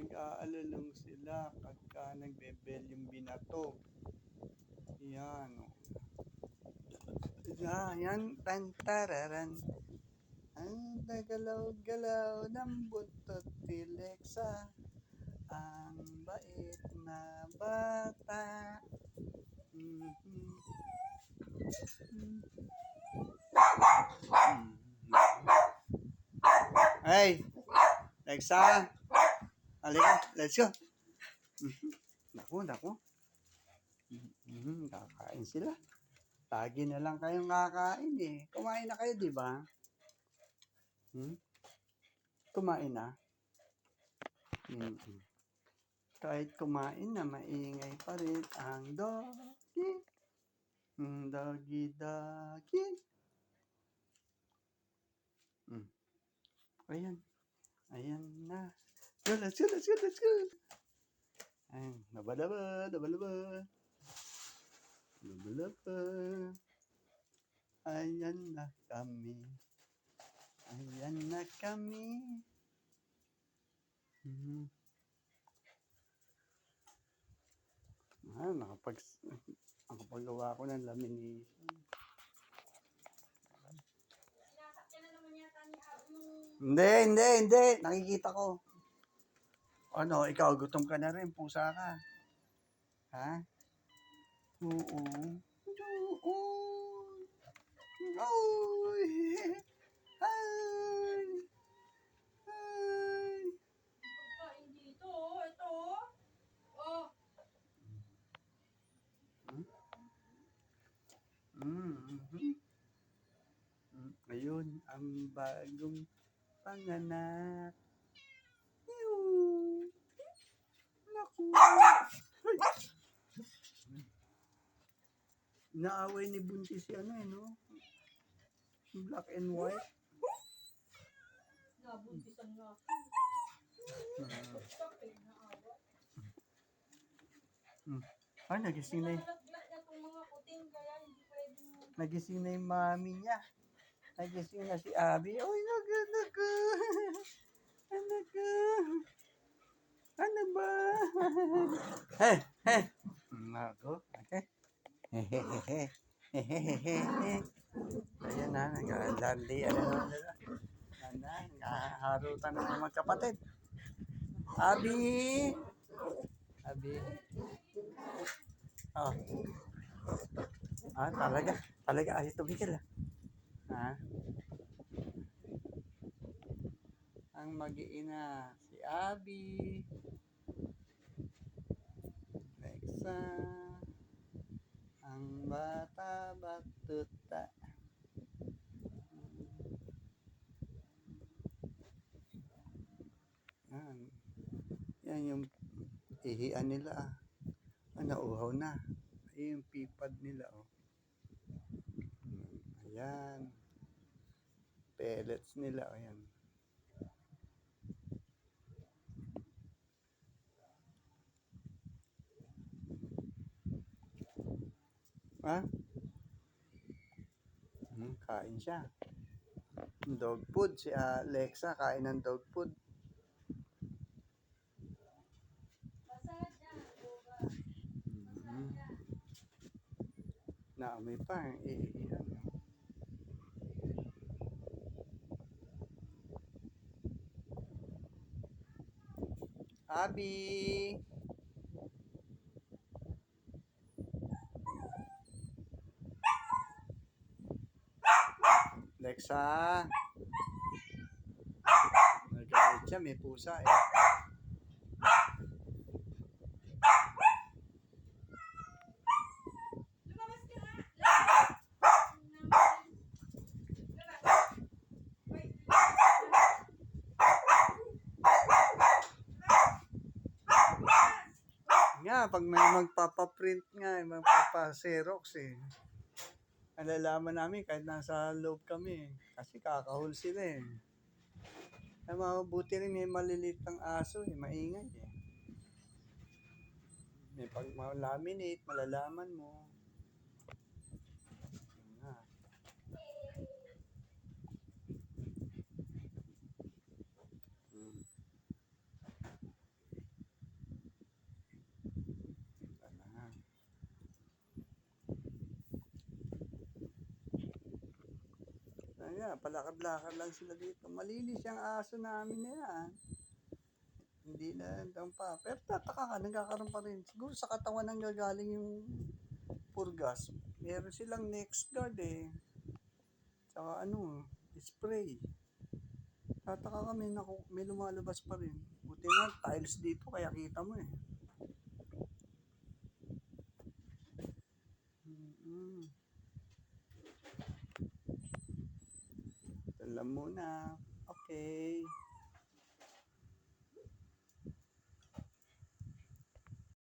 nag-aalalong sila pagka nagbebel yung binato. Yan. oh. Yan, tan tararan. Ang galaw-galaw ng buntot ni Lexa. Ang bait na bata. Mhm. Hey, Lexa. Halika, let's go. Mhm. Naku, naku. Mhm, kakain sila. Lagi na lang kayong kakain eh. Kumain na kayo, di ba? Hmm? Kumain na? Mhm. Kahit kumain na, maingay pa rin ang doggy. Ang doggy, doggy. Hmm. Ayan. Ayan na. Go, let's go, let's go, let's go. Ayan, nabalaba, nabalaba. Nabalaba. Ayan na kami. Ayan na kami. Mhm. Ah, nakapag nakapagawa ko ng lamination. Hindi, hindi, hindi. Nakikita ko. Ano, ikaw, gutom ka na rin. Pusa ka. Ha? Oo. Oo. Oy. Hi. Hi. Pagkain dito. Ito, oh. Mm, Ayun, ang bagong panganak. Meow. Naku. Ay. Naaway ni Buntis si ano eh, no? Black and white. Nabuntisan nga. Mm. Awa. Ay, nagising na, y- Nalaglag na itong mga kuting, kaya hindi pwedeng... nagising na yung mami niya. Nagising na si Abby. Uy, naga, naga. Anak ka. Ano ba? Hey, hey. Nako, okay. Hehehe. Hehehe. Ayan na, nag-alandi. Ano na nakaharutan ng mga kapatid. Abi! Abi. Oh. Ah, talaga. Talaga ayaw tumigil ah. Ha? Ang mag-iina, si Abby. Lexa. Ang batuta. Yan. Yan yung ihian nila ah. Ah, nauhaw na. Ayun yung pipad nila oh. Ayan. Pellets nila. Ayan. Ha? Hmm, kain siya. Dog food. Si Alexa kain ng dog food. Masad na. Boga. Mhm. Naamoy pa. Eh, ano. Lexa! Nagalit siya, may pusa eh. Nga. Pag may magpapaprint nga, magpapa-xerox eh. Alalaman namin kahit nasa loob kami. Kasi kakahol sila eh. Ay, mabuti rin may maliliit ng aso eh, maingay eh. May pag malaminate, malalaman mo. Yun nga. Mm. Nga, palakad-lakad lang sila dito. Malinis yung aso namin na yan. Hindi na hanggang pa. Pero tataka ka, nagkakaroon pa rin. Siguro sa katawan nang gagaling yung purgas. Meron silang next guard eh. Tsaka ano, spray. Tataka kami, naku, may lumalabas pa rin. Buti nga, tiles dito, kaya kita mo eh. Mm-mm. Ito lang muna. Okay.